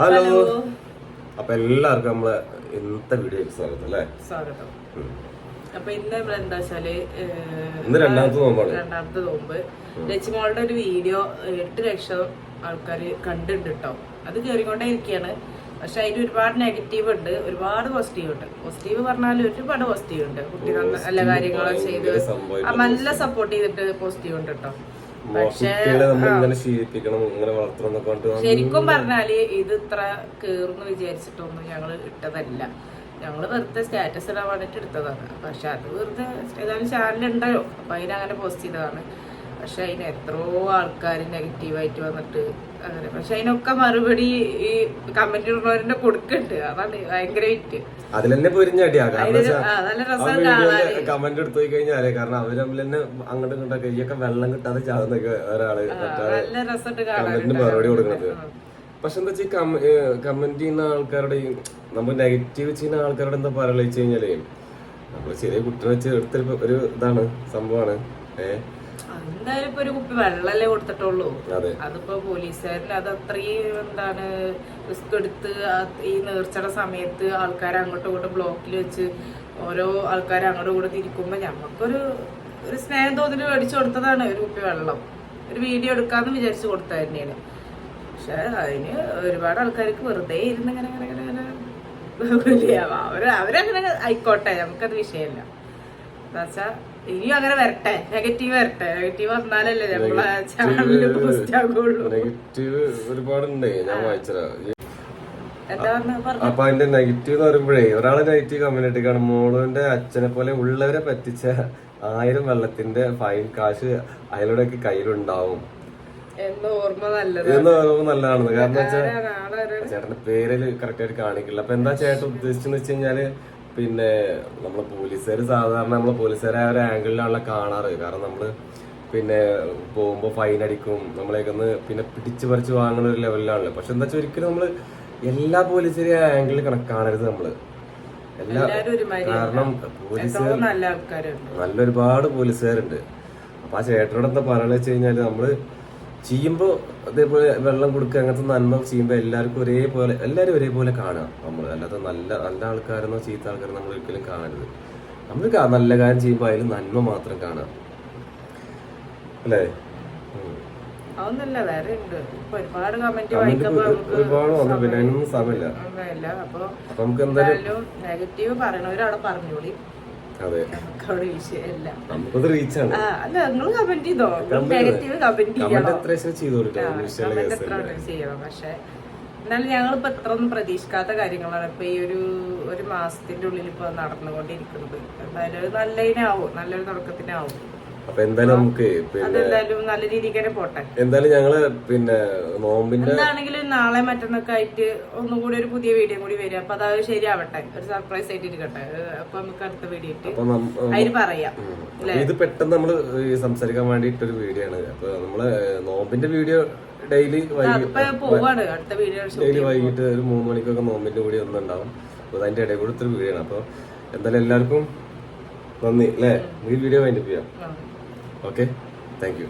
Hello അപ്പൊ എല്ലാവർക്കും നമ്മളെ ഇന്നത്തെ വീഡിയോ സ്വാഗതം അല്ലേ? സ്വാഗതം. അപ്പൊ ഇന്ന് നമ്മൾ എന്താ വെച്ചാൽ ഇന്ന് രണ്ടാമത്തെ നോമ്പാണ്. രണ്ടാമത്തെ നോമ്പ്. ലക്ഷ്മോളുടെ ഒരു വീഡിയോ എട്ട് ലക്ഷം ആൾക്കാർ കണ്ടിട്ടുണ്ട് കേട്ടോ അത് കയറിക്കൊണ്ടേ ഇരിക്കുകയാണ് പക്ഷെ അതിൽ ഒരുപാട് നെഗറ്റീവ് ഉണ്ട് ഒരുപാട് പോസിറ്റീവ് ഉണ്ട്. പോസിറ്റീവ് പറഞ്ഞാൽ ഒരുപാട് പോസിറ്റീവ് ഉണ്ട്. കുട്ടി നല്ല കാര്യങ്ങളൊക്കെ കാര്യങ്ങളും ചെയ്ത് നല്ല സപ്പോർട്ട് ചെയ്തിട്ട് പോസിറ്റീവ് ഉണ്ട് കേട്ടോ കുട്ടികളെ നമ്മൾ ഇങ്ങനെ ശീലിപ്പിക്കണം ഇങ്ങനെ വളർത്തണം എന്നൊക്കെ പറഞ്ഞിട്ട് ശരിക്കും പറഞ്ഞാൽ ഇത് ഇത്ര കേറുന്ന് വിചാരിച്ചിട്ടൊന്നും ഞങ്ങൾ ഇട്ടതല്ല. ഞങ്ങൾ വെറുതെ സ്റ്റാറ്റസ് ഇടാൻ വേണ്ടിട്ട് എടുത്തതാണ്. പക്ഷെ അത് വെറുതെ ഏതായാലും ചാനൽ ഉണ്ടല്ലോ അപ്പൊ അതിനങ്ങനെ പോസ്റ്റ് ചെയ്തതാണ്. പക്ഷെ അതിന് എത്രയോ ആൾക്കാർ നെഗറ്റീവായിട്ട് വന്നിട്ട് അങ്ങനെ. പക്ഷെ അതിനൊക്കെ മറുപടി ഈ കമന്റ് ഇടുന്നവരുടെ കൊടുക്കുന്നുണ്ട് അതാണ് ഭയങ്കര വിറ്റ് അതിൽ തന്നെ പൊരിഞ്ഞടിയാ കാരണം കമന്റ് എടുത്തു പോയി കഴിഞ്ഞാലേ കാരണം അവർ തമ്മിൽ തന്നെ അങ്ങോട്ടും ഇങ്ങോട്ടൊക്കെ ഈയൊക്കെ വെള്ളം കിട്ടാതെ ചാവുന്നൊക്കെ ഒരാൾ നല്ല രസമായിട്ട് കമന്റിന് മറുപടി കൊടുക്കുന്നത് പക്ഷെ എന്താ വെച്ചാൽ കമന്റ് ചെയ്യുന്ന ആൾക്കാരുടെയും നമ്മൾ നെഗറ്റീവ് ചെയ്യുന്ന ആൾക്കാരുടെ എന്താ പറയുക വെച്ച് കഴിഞ്ഞാലേ നമ്മൾ ചെറിയ കുട്ടിനെ വെച്ച് എടുത്തൊരു ഒരു ഇതാണ് സംഭവമാണ് ഏഹ് എന്തായാലും ഇപ്പൊ ഒരു കുപ്പി വെള്ളല്ലേ കൊടുത്തിട്ടുള്ളൂ. അതെ. അതിപ്പോ പോലീസുകാരന് അത് അത്രയും എന്താണ് റിസ്ക് എടുത്ത് ഈ നേർച്ചയുടെ സമയത്ത് ആൾക്കാരെ അങ്ങോട്ടും ഇങ്ങോട്ടും ബ്ലോക്കിൽ വെച്ച് ഓരോ ആൾക്കാരെ അങ്ങോട്ടും ഇങ്ങോട്ടും തിരിക്കുമ്പോ ഞമ്മക്കൊരു ഒരു സ്നേഹം തോന്നിട്ട് മേടിച്ചു കൊടുത്തതാണ് ഒരു കുപ്പി വെള്ളം. ഒരു വീഡിയോ എടുക്കാന്ന് വിചാരിച്ചു കൊടുത്തത് തന്നെയാണ്. പക്ഷെ അതിന് ഒരുപാട് ആൾക്കാർക്ക് വെറുതെ ഇരുന്ന് ഇങ്ങനെ ഇങ്ങനെ ഇങ്ങനെ. അവർ അവരങ്ങനെ ആയിക്കോട്ടെ നമുക്കത് വിഷയമല്ല. എന്നുവെച്ചാ ഇനിയും അങ്ങനെ വരട്ടെ നെഗറ്റീവ് വരട്ടെ. നെഗറ്റീവ് വന്നാലല്ലേ നമ്മളെ ചാനലിൽ പോസ്റ്റ് ആകുള്ളൂ. നെഗറ്റീവ് ഒരുപാടുണ്ട് ഞാൻ വായിച്ചതാ. അപ്പൊ അതിന്റെ നെഗറ്റീവ് എന്ന് പറയുമ്പോഴേ ഒരാളെ നെഗറ്റീവ് കമന്റ് ഇട്ടിക്കാണ് മോളുവിന്റെ അച്ഛനെ പോലെ ഉള്ളവരെ പറ്റിച്ച ആയിരം വെള്ളത്തിന്റെ ഫൈൻ കാശ് അയാളുടെയൊക്കെ കയ്യിലുണ്ടാവും. എന്ന് ഓർമ്മ നല്ലതാണ്. കാരണം വെച്ചാൽ ചേട്ടന്റെ പേരിൽ കറക്റ്റ് ആയിട്ട് കാണിക്കില്ല. അപ്പൊ എന്താ ചേട്ടൻ ഉദ്ദേശിച്ചെന്ന് വെച്ച് കഴിഞ്ഞാൽ പിന്നെ നമ്മളെ പോലീസുകാർ സാധാരണ നമ്മളെ പോലീസുകാരെ ആ ഒരു ആംഗിളിലാണല്ലോ കാണാറ്. കാരണം നമ്മൾ പിന്നെ പോകുമ്പോ ഫൈൻ അടിക്കും. നമ്മളെയൊക്കെ ഒന്ന് പിന്നെ പിടിച്ചു പറിച്ച് വാങ്ങുന്ന ഒരു ലെവലിലാണല്ലോ പക്ഷെ എന്താ വെച്ചാൽ ഒരിക്കലും നമ്മൾ എല്ലാ പോലീസുകാരെയും ആ ആംഗിളിൽ കണക്കാണരുത് നമ്മൾ. എല്ലാ കാരണം പോലീസ് നല്ല ഒരുപാട് പോലീസുകാരുണ്ട്. അപ്പൊ ആ ചേട്ടനോട് എന്താ പറയുക വെച്ച് കഴിഞ്ഞാൽ നമ്മൾ ചെയ്യുമ്പോ അതേപോലെ വെള്ളം കൊടുക്കുക അങ്ങനത്തെ നന്മ ചെയ്യുമ്പോ എല്ലാവർക്കും ഒരേപോലെ എല്ലാവരും ഒരേപോലെ കാണുക നമ്മൾ അല്ലാതെ നല്ല നല്ല ആൾക്കാരെന്നോ ചീത്ത ആൾക്കാരെന്നോ നമ്മൾ ഒരിക്കലും കാണരുത്. നമ്മൾ നല്ല കാര്യം ചെയ്യുമ്പോൾ അതിൽ നന്മ മാത്രം കാണുക അല്ലേ? ഉം. അതൊന്നല്ല വേറെ ഉണ്ട്. ഇപ്പൊ ഒരുപാട് കമന്റ് ഒരുപാട് വന്നു. പിന്നെ അതിനൊന്നും സമയമില്ല. അപ്പൊ നമുക്ക് എന്തായാലും നെഗറ്റീവ് പറയണവരവിടെ പറഞ്ഞോളി. അതെ. നമുക്ക് അവിടെ വിഷയമല്ല നമുക്കത് റീച്ചാണ് അല്ല നിങ്ങൾ കമന്റ് ചെയ്തോ? നെഗറ്റീവ് കമന്റ് ചെയ്യണം? ചെയ്യണം? പക്ഷെ എന്നാലും ഞങ്ങളിപ്പോ എത്ര ഒന്നും പ്രതീക്ഷിക്കാത്ത കാര്യങ്ങളാണ്. ഇപ്പൊ ഈ ഒരു ഒരു മാസത്തിന്റെ ഉള്ളിൽ ഇപ്പൊ നടന്നുകൊണ്ടിരിക്കുന്നത്. എന്തായാലും നല്ലതിനാവും. നല്ലൊരു തുടക്കത്തിനാവും. അപ്പൊ എന്തായാലും നമുക്ക് പിന്നെ അതെന്തായാലും നല്ല രീതിക്ക് തന്നെ പോട്ടെ. എന്തായാലും ഞങ്ങൾ പിന്നെ നോമ്പിന്റെ എന്താണെങ്കിലും നാളെ മറ്റന്നൊക്കെ ആയിട്ട് ഒന്നുകൂടി ഒരു പുതിയ വീഡിയോ കൂടി വരും. അപ്പൊ അത് ശരിയാവട്ടെ. ഒരു സർപ്രൈസ് ആയിട്ട് ഇരിക്കട്ടെ. അപ്പൊ നമുക്ക് അടുത്ത വീഡിയോ ഇട്ട് അപ്പൊ നം- അതിന് പറയാം. അപ്പൊ ഇത് പെട്ടെന്ന് നമ്മൾ ഈ സംസാരിക്കാൻ വേണ്ടിയിട്ടൊരു വീഡിയോ ആണ്. അപ്പൊ നമ്മൾ നോമ്പിന്റെ വീഡിയോ ഡെയിലി അതിപ്പോ പോവാണ്. അടുത്ത വീഡിയോ ഡെയിലി വൈകിട്ട് ഒരു മൂന്ന് മണിക്കൊക്കെ നോമ്പിന്റെ കൂടി ഒന്നുണ്ടാവും അപ്പൊ അതിന്റെ ഇടയിൽ കൂടെ ഒരു വീഡിയോ ആണ്. അപ്പൊ എന്തായാലും എല്ലാവർക്കും നന്ദി അല്ലേ? ഈ വീഡിയോ വൈൻഡപ്പ് ചെയ്യാം. Okay thank you